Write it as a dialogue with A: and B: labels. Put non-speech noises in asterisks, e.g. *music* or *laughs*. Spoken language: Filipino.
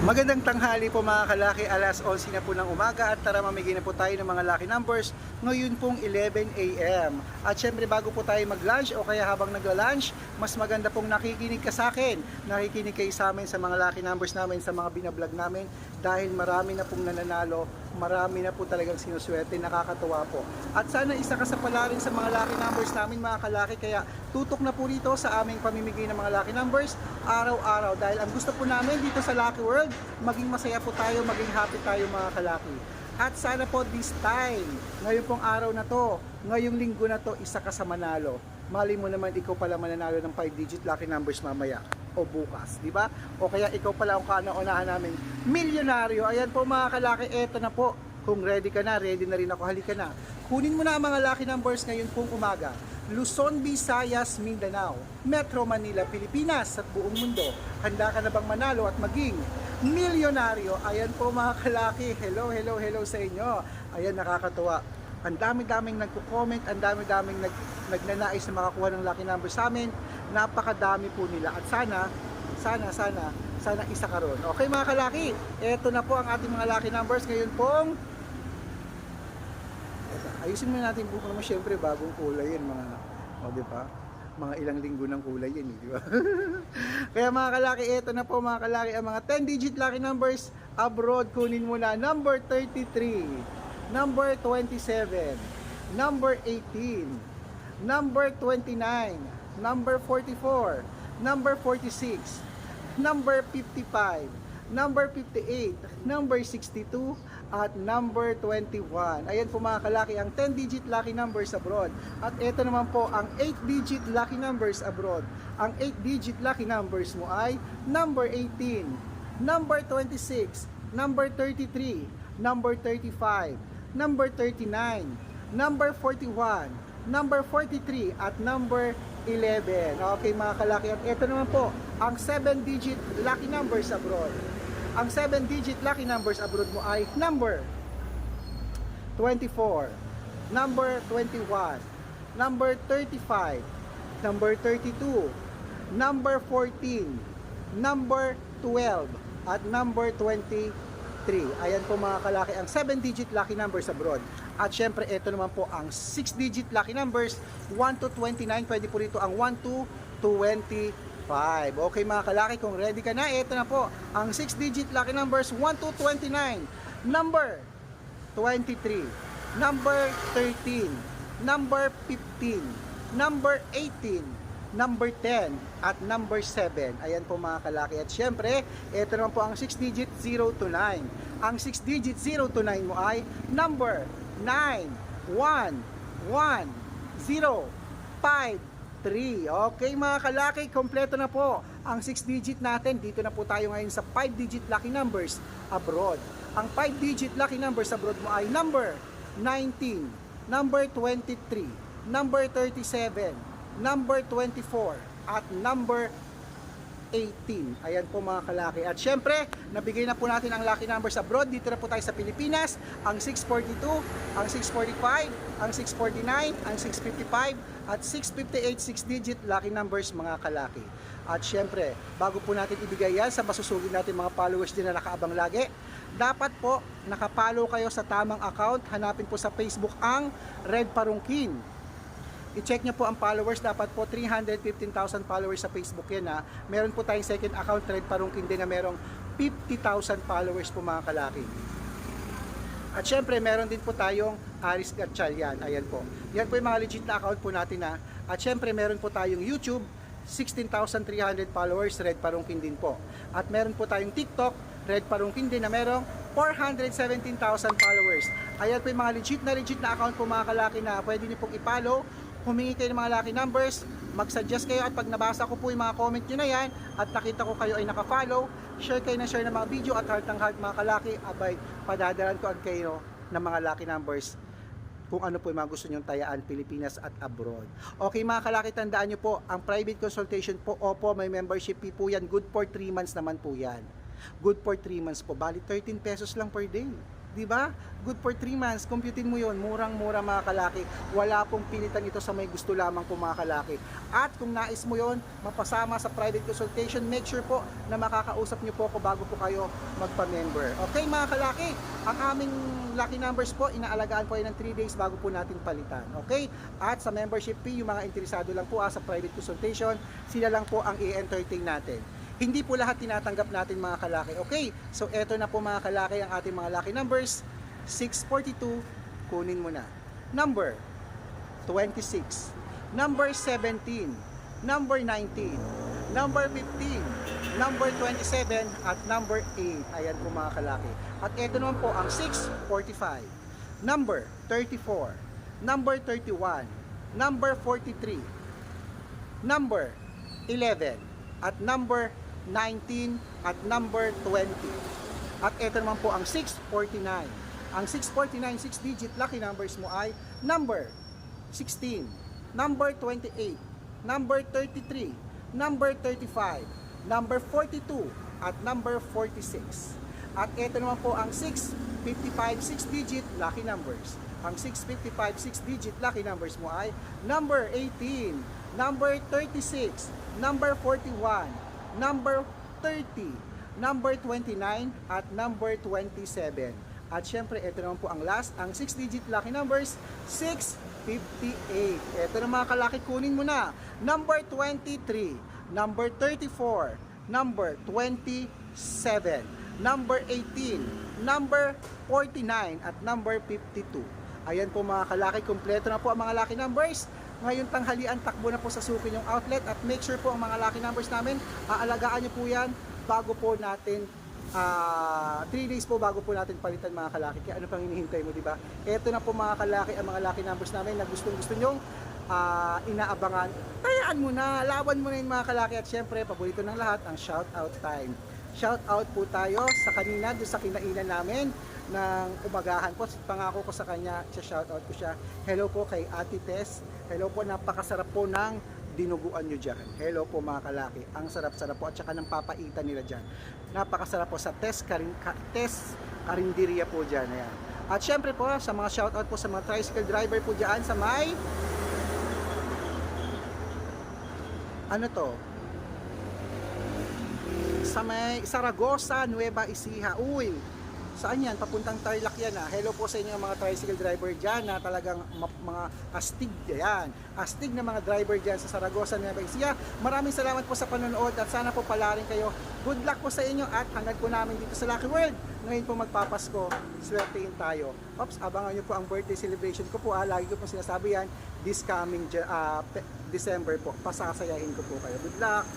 A: Magandang tanghali po mga kalaki, alas 11 na po ng umaga at tara mamigay na po tayo ng mga lucky numbers ngayon pong 11 a.m. At syempre bago po tayo mag-lunch o kaya habang nagla-lunch, mas maganda pong nakikinig ka sa akin. Nakikinig kayo sa amin sa mga lucky numbers namin, sa mga binablog namin dahil marami na pong nananalo, marami na po talagang sinuswerte, nakakatuwa po. At sana isa ka sa pala rin sa mga lucky numbers namin mga kalaki, kaya tutok na po rito sa aming pamimigay ng mga lucky numbers araw-araw dahil ang gusto po namin dito sa Lucky World, maging masaya po tayo, maging happy tayo mga kalaki. At sana po this time, ngayon pong araw na to, ngayong linggo na to, isa ka sa manalo. Mali mo naman ikaw pala mananalo ng 5-digit lucky numbers mamaya o bukas, di ba? O kaya ikaw pala ang kanaunahan namin, milyonaryo. Ayan po mga kalaki, eto na po. Kung ready ka na, ready na rin ako, halika na. Kunin mo na ang mga lucky numbers ngayon pong umaga. Luzon, Visayas, Mindanao, Metro Manila, Pilipinas at buong mundo. Handa ka na bang manalo at maging milyonaryo? Ayan po mga kalaki. Hello, hello, hello sa inyo. Ayan, nakakatuwa. Ang dami-daming nagko-comment, ang dami-daming nag, nagnanais na makakuha ng lucky numbers sa amin. Napakadami po nila. At sana, sana, sana, sana isa ka ron. Okay mga kalaki, eto na po ang ating mga lucky numbers. Ngayon pong ayusin muna natin buko naman syempre bagong kulay yan mga o di ba mga ilang linggo ng kulay yan eh, di ba *laughs* kaya mga kalaki eto na po mga kalaki ang mga 10 digit lucky numbers abroad kunin muna number 33 number 27 number 18 number 29 number 44 number 46 number 55 number 58 number 62 at number 21. Ayan po mga kalaki ang 10-digit lucky numbers abroad. At ito naman po ang 8-digit lucky numbers abroad. Ang 8-digit lucky numbers mo ay number 18, number 26, number 33, number 35, number 39, number 41, number 43 at number 11. Okay mga kalaki. At ito naman po ang 7-digit lucky numbers abroad. Ang 7-digit lucky numbers abroad mo ay number 24, number 21, number 35, number 32, number 14, number 12, at number 23. Ayan po mga kalaki ang 7-digit lucky numbers abroad. At syempre, ito naman po ang 6-digit lucky numbers 1 to 29. Pwede po rito ang 1 to 25. Okay mga kalaki, kung ready ka na, ito na po ang 6-digit lucky numbers 1 to 29. Number 23, number 13, number 15, number 18, number 10, at number 7. Ayan po mga kalaki. At syempre, ito naman po ang 6-digit 0 to 9. Ang 6-digit 0 to 9 mo ay number 9, 1, 1, 0, 5, 3. Okay mga kalaki, kompleto na po ang 6-digit natin. Dito na po tayo ngayon sa 5-digit lucky numbers abroad. Ang 5-digit lucky numbers abroad mo ay number 19, number 23, number 37, number 24, at number 18. Ayan po mga kalaki. At syempre, nabigay na po natin ang lucky numbers abroad. Dito na po tayo sa Pilipinas. Ang 642, ang 645, ang 649, ang 655, at 658 6-digit lucky numbers mga kalaki. At syempre, bago po natin ibigay yan sa masusugid natin mga followers din na nakaabang lagi, dapat po nakapollow kayo sa tamang account. Hanapin po sa Facebook ang Red Parungkin. I-check nyo po ang followers. Dapat po 315,000 followers sa Facebook yan ha. Meron po tayong second account, Red Parungkin din na merong 50,000 followers po mga kalaki. At syempre, meron din po tayong Aris Gatchalian. Ayan po. Yan po yung mga legit na account po natin ha. At syempre, meron po tayong YouTube, 16,300 followers, Red Parungkin din po. At meron po tayong TikTok, Red Parungkin din na merong 417,000 followers. Ayan po yung mga legit na legit na account po mga kalaki na pwede niyo pong i-follow. Humingi kayo ng mga lucky numbers, mag-suggest kayo at pag nabasa ko po yung mga comment nyo na yan at nakita ko kayo ay naka-follow, share kayo na share ng mga video at heart ng heart mga kalaki, abay, padadalan ko ang kayo ng mga lucky numbers kung ano po yung mga gusto nyong tayaan Pilipinas at abroad. Okay mga kalaki, tandaan nyo po, ang private consultation po, opo, may membership fee po yan, good for 3 months naman po yan. Good for 3 months po, bali 13 pesos lang per day. Di ba? Good for 3 months. Computin mo yon Murang-mura mga kalaki. Wala pong pilitan ito sa may gusto lamang po mga kalaki. At kung nais mo yon mapasama sa private consultation, make sure po na makakausap niyo po ako bago po kayo magpa-member. Okay mga kalaki, ang aming lucky numbers po, inaalagaan po yan ng 3 days bago po natin palitan. Okay? At sa membership fee, yung mga interesado lang po ah, sa private consultation, sila lang po ang i-entertain natin. Hindi po lahat tinatanggap natin mga kalaki. Okay, so eto na po mga kalaki ang ating mga lucky numbers. 642, kunin mo na. Number 26. Number 17. Number 19. Number 15. Number 27 at number 8. Ayan po mga kalaki. At eto naman po ang 645. Number 34. Number 31. Number 43 number 11 at number 19 at number 20. At ito naman po ang 649. Ang 649 6 digit lucky numbers mo ay number 16, number 28, number 33, number 35, number 42 at number 46. At ito naman po ang 655 6 digit lucky numbers. Ang 655 6 digit lucky numbers mo ay number 18, number 36, number 41, number 30, number 29 at number 27. At syempre, ito naman po ang last, ang 6-digit lucky numbers, 658. Ito na mga kalaki, kunin mo na. Number 23, number 34, number 27, number 18, number 49, at number 52. Ayan po mga kalaki, kumpleto na po ang mga lucky numbers. Ngayon tanghalian, takbo na po sa suki yung outlet at make sure po ang mga lucky numbers namin, aalagaan nyo po yan bago po natin 3 days po bago po natin palitan mga kalaki. Kaya ano pang hinihintay mo, di ba? Ito na po mga kalaki, ang mga lucky numbers namin na gustong gusto nyong ah, inaabangan. Tayaan mo na, laban mo na yung mga kalaki at syempre, paborito ng lahat, ang shout out time. Shout out po tayo sa kanina, doon sa kinainan namin ng umagahan po. Pangako ko sa kanya, siya shout out ko siya. Hello po kay Ate Tess. Hello po, napakasarap po ng dinuguan nyo dyan. Hello po mga kalaki. Ang sarap-sarap po at saka ng papaitan nila dyan. Napakasarap po sa Tess, Karin, Ka, Tess Karinderia po dyan. Ayan. At syempre po sa mga shoutout po sa mga tricycle driver po dyan sa may ano to? Sa may Saragosa, Nueva Ecija. Uy, saan yan? Papuntang Tarlac yan ah. Hello po sa inyo mga tricycle driver dyan na talagang ma- mga astig yan. Astig na mga driver dyan sa Saragosa, Nueva Ecija. Maraming salamat po sa panonood at sana po pala rin kayo. Good luck po sa inyo at hanggang po namin dito sa Lucky World. Ngayon po magpapasko, swertein tayo. Ops, abangan nyo po ang birthday celebration ko po ah. Lagi ko po sinasabi yan, this coming ah, Pe- December po. Pasasayahin ko po kayo. Good luck!